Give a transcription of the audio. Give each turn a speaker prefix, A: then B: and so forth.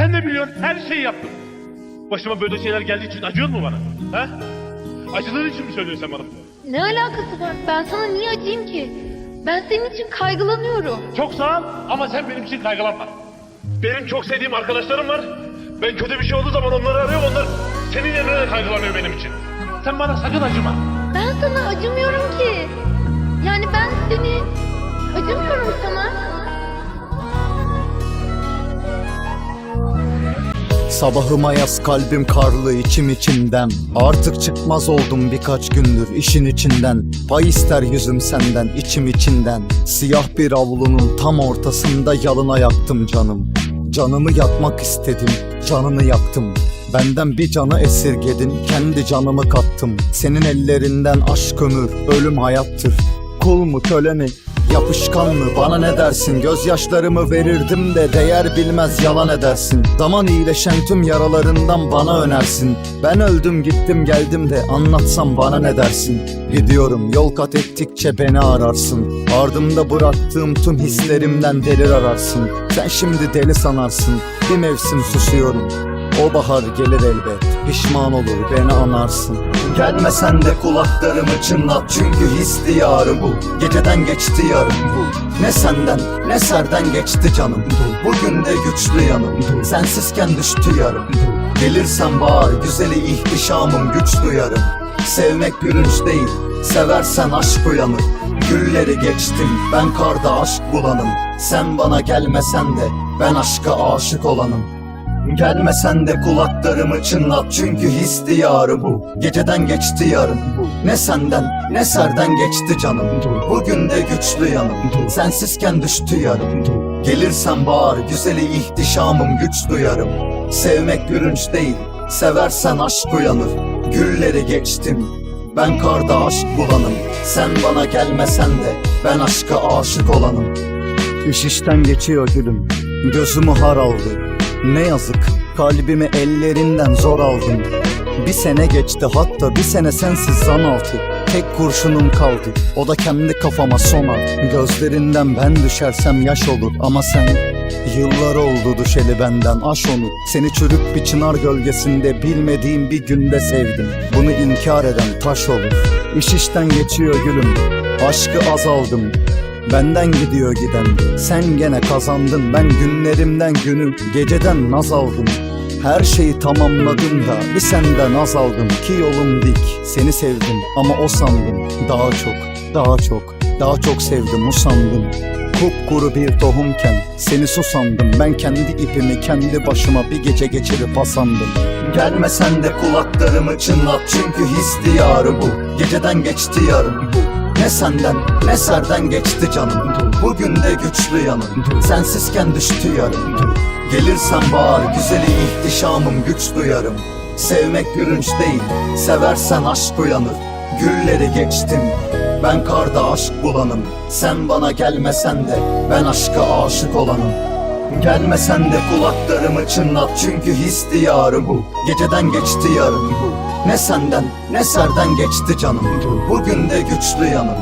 A: Sen de biliyorsun her şeyi yaptım. Başıma böyle şeyler geldiği için acıyor mu bana? Ha? Acıdığın için mi söylüyorsun sen bana?
B: Ne alakası var? Ben sana niye acıyım ki? Ben senin için kaygılanıyorum.
A: Çok sağ ol ama sen benim için kaygılanma. Benim çok sevdiğim arkadaşlarım var. Ben kötü bir şey olduğu zaman onları arıyorum. Onlar senin yerine de kaygılanıyor benim için. Sen bana sakın acıma.
B: Ben sana acımıyorum ki. Yani ben seni acımıyorum sana.
C: Sabahıma yaz kalbim karlı içim içimden. Artık çıkmaz oldum birkaç gündür işin içinden. Pay ister yüzüm senden içim içinden. Siyah bir avlunun tam ortasında yalına yaktım canım. Canımı yakmak istedim canını yaktım. Benden bir canı esirgedin kendi canımı kattım. Senin ellerinden aşk ömür ölüm hayattır. Kul mu köle mi Yapışkan mı bana ne dersin? Gözyaşlarımı verirdim de değer bilmez yalan edersin. Zaman iyileşen tüm yaralarından bana önersin. Ben öldüm gittim geldim de anlatsam bana ne dersin? Gidiyorum yol kat ettikçe beni ararsın. Ardımda bıraktığım tüm hislerimden delir ararsın. Sen şimdi deli sanarsın. Bir mevsim susuyorum o bahar gelir elbet Pişman olur beni anarsın. Gelmesen de kulaklarımı çınlat Çünkü his diyarı bu. Geceden geçti yarım bu. Ne senden ne serden geçti canım Bugün de güçlü yanım Sensizken düştü yarım Gelirsen bağır güzeli ihtişamım güç duyarım Sevmek gülünç değil Seversen aşk uyanır. Gülleri geçtim ben karda aşk bulanım. Sen bana gelmesen de ben aşka aşık olanım Gelmesen de kulaklarımı çınlat çünkü his diyarı bu. Geceden geçti yarım Ne senden ne serden geçti canım. Bugün de güçlü yanım. Sensizken düştü yarım. Gelirsen bağır güzeli ihtişamım güç duyarım. Sevmek gülünç değil Seversen aşk uyanır. Gülleri geçtim ben karda aşk bulanım. Sen bana gelmesen de Ben aşka aşık olanım. İş işten geçiyor gülüm Gözümü har aldı Ne yazık kalbimi ellerinden zor aldım. Bir sene geçti hatta bir sene sensiz zan altı. Tek kurşunum kaldı o da kendi kafama son at Gözlerinden ben düşersem yaş olur ama sen Yıllar oldu düşeli benden. Aş onu Seni çürük bir çınar gölgesinde bilmediğim bir günde sevdim. Bunu inkar eden taş olur. İş işten geçiyor gülüm Aşkı azaldım Benden gidiyor giden Sen gene kazandın. Ben günlerimden günü Geceden naz aldım. Her şeyi tamamladım da bir senden az aldım. Ki yolum dik Seni sevdim ama o sandım. Daha çok daha çok daha çok sevdim o sandım. Kupkuru bir tohumken seni susandım. Ben kendi ipimi kendi başıma bir gece geçirip asandım. Gelmesen de kulaklarımı çınlat çünkü his diyarı bu. Geceden geçti yarım ne senden ne serden geçti canım? Bugün de güçlü yanım. Sensizken düştü yarım. Gelirsen bağır güzeli ihtişamım güç duyarım. Sevmek gülünç değil Seversen aşk uyanır. Gülleri geçtim Ben karda aşk bulanım. Sen bana gelmesen de Ben aşka aşık olanım. Gelmesen de kulaklarımı çınlat Çünkü his diyarı bu. Geceden geçti yarım Ne senden ne serden geçti canım? Bugün de güçlü yanım